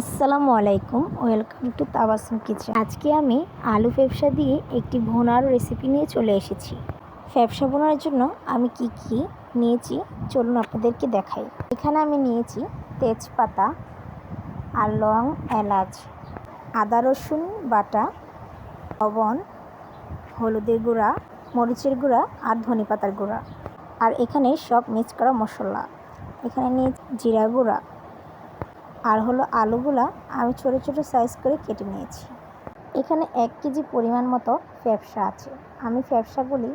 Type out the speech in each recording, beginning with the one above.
আসসালামু আলাইকুম, welcome to Tabassum kitchen. আজকে আমি আলু ফ্যাপসা দিয়ে একটি ভোনার রেসিপি নিয়ে চলে এসেছি। ফ্যাপসা বোনার জন্য আমি কি কি নিয়েছি, চলুন আপনাদেরকে দেখাই। এখানে আমি নিয়েছি তেজপাতা আর লং এলাচ, আদা রসুন বাটা, লবণ, হলুদের গুঁড়া, মরিচের গুঁড়া আর ধনে পাতার গুঁড়া। আর এখানে সব মিক্স করা মশলা। এখানে নিয়ে জিরা গুঁড়া। আর হলো আলুগুলা আমি ছোটো ছোটো সাইজ করে কেটে নিয়েছি। এখানে এক কেজি পরিমাণ মতো ফ্যাপসা আছে। আমি ফ্যাপসাগুলি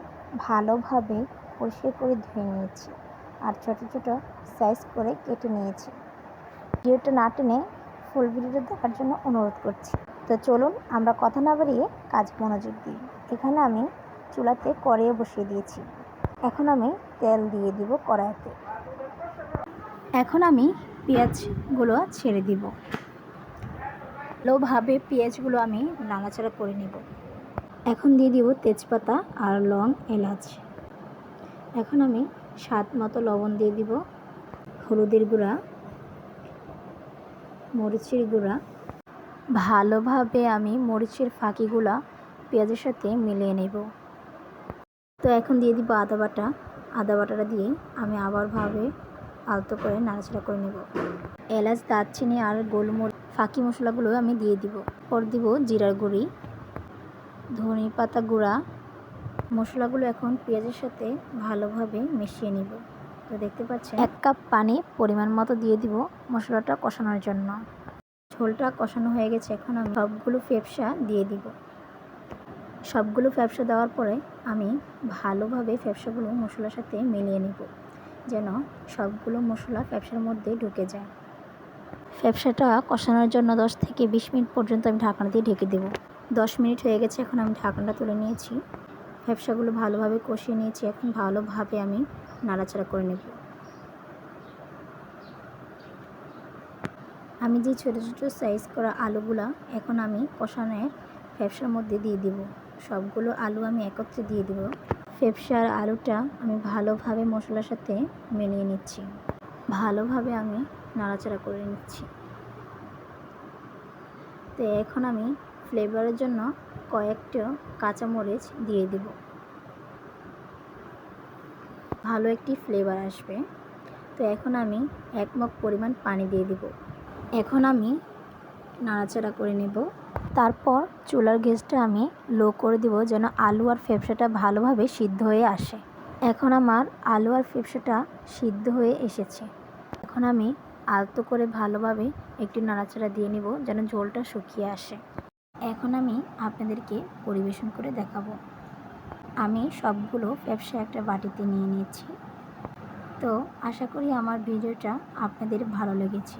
ভালোভাবে পরিষ্কার করে ধুয়ে নিয়েছি আর ছোটো ছোটো সাইজ করে কেটে নিয়েছি। ভিডিওটা না টেনে ফুল ভিডিওটা দেখার জন্য অনুরোধ করছি। তো চলুন আমরা কথা না বাড়িয়ে কাজ মনোযোগ দিই। এখানে আমি চুলাতে কড়াইয়ে বসিয়ে দিয়েছি। এখন আমি তেল দিয়ে দিব কড়াইতে। এখন আমি পেঁয়াজগুলো ছেড়ে দিব। ভালোভাবে পেঁয়াজগুলো আমি নাড়াচাড়া করে নেব। এখন দিয়ে দিব তেজপাতা আর লং এলাচ। এখন আমি স্বাদ মতো লবণ দিয়ে দিব, হলুদের গুঁড়া, মরিচের গুঁড়া। ভালোভাবে আমি মরিচের ফাঁকিগুলা পেঁয়াজের সাথে মিলিয়ে নেব। তো এখন দিয়ে দিব আদা বাটা। আদা বাটাটা দিয়ে আমি আবার ভাবে আলতো করে নাড়াচাড়া করে নেব। এলাচ, দারচিনি আর গোলমরিচ ফাঁকি মশলাগুলো আমি দিয়ে দিব। পর দিব জিরার গুঁড়ি, ধনে পাতা গুঁড়া। মশলাগুলো এখন পেঁয়াজের সাথে ভালোভাবে মিশিয়ে নিব। তো দেখতে পাচ্ছেন, এক কাপ পানি পরিমাণ মতো দিয়ে দিব মশলাটা কষানোর জন্য। ঝোলটা কষানো হয়ে গেছে, এখন আমি সবগুলো ফেপসা দিয়ে দিব। সবগুলো ফ্যাপসা দেওয়ার পরে আমি ভালোভাবে ফ্যাপসাগুলো মশলার সাথে মিলিয়ে নেব। যেন সবগুলো মশলা ফ্যাপসার মধ্যে ঢুকে যায়। ফ্যাপসাটা কষানোর জন্য দশ থেকে বিশ মিনিট পর্যন্ত আমি ঢাকনা দিয়ে ঢেকে দেবো। দশ মিনিট হয়ে গেছে, এখন আমি ঢাকনাটা তুলে নিয়েছি। ফ্যাপসাগুলো ভালোভাবে কষিয়ে নিয়েছি, এখন ভালোভাবে আমি নাড়াচাড়া করে নেব। আমি যে ছোটো ছোটো সাইজ করা আলুগুলা এখন আমি কষানোর ফ্যাপসার মধ্যে দিয়ে দিব। সবগুলো আলু আমি একত্রে দিয়ে দিব। ফেপসার আলুটা আমি ভালোভাবে মশলার সাথে মিলিয়ে নিচ্ছি। ভালোভাবে আমি নাড়াচাড়া করে নিচ্ছি। তো এখন আমি ফ্লেভারের জন্য কয়েকটা কাঁচামরিচ দিয়ে দিব। ভালো একটি ফ্লেভার আসবে। তো এখন আমি এক মগ পরিমাণ পানি দিয়ে দিব। এখন আমি নাড়াচাড়া করে নেব। তারপর চুলার গ্যাসটা আমি লো করে দিব যেন আলু আর ফেপসাটা ভালোভাবে সিদ্ধ হয়ে আসে। এখন আমার আলু আর ফেপসাটা সিদ্ধ হয়ে এসেছে। এখন আমি আলতো করে ভালোভাবে একটু নাড়াচাড়া দিয়ে নিব যেন ঝোলটা শুকিয়ে আসে। এখন আমি আপনাদেরকে পরিবেশন করে দেখাবো। আমি সবগুলো ব্যবসা একটা বাটিতে নিয়ে নিয়েছি। তো আশা করি আমার ভিডিওটা আপনাদের ভালো লেগেছে।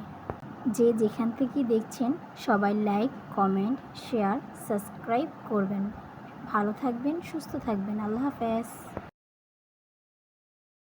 যে যেখান থেকে দেখছেন, সবাই লাইক কমেন্ট শেয়ার সাবস্ক্রাইব করবেন। ভালো থাকবেন, সুস্থ থাকবেন। আল্লাহ হাফেজ।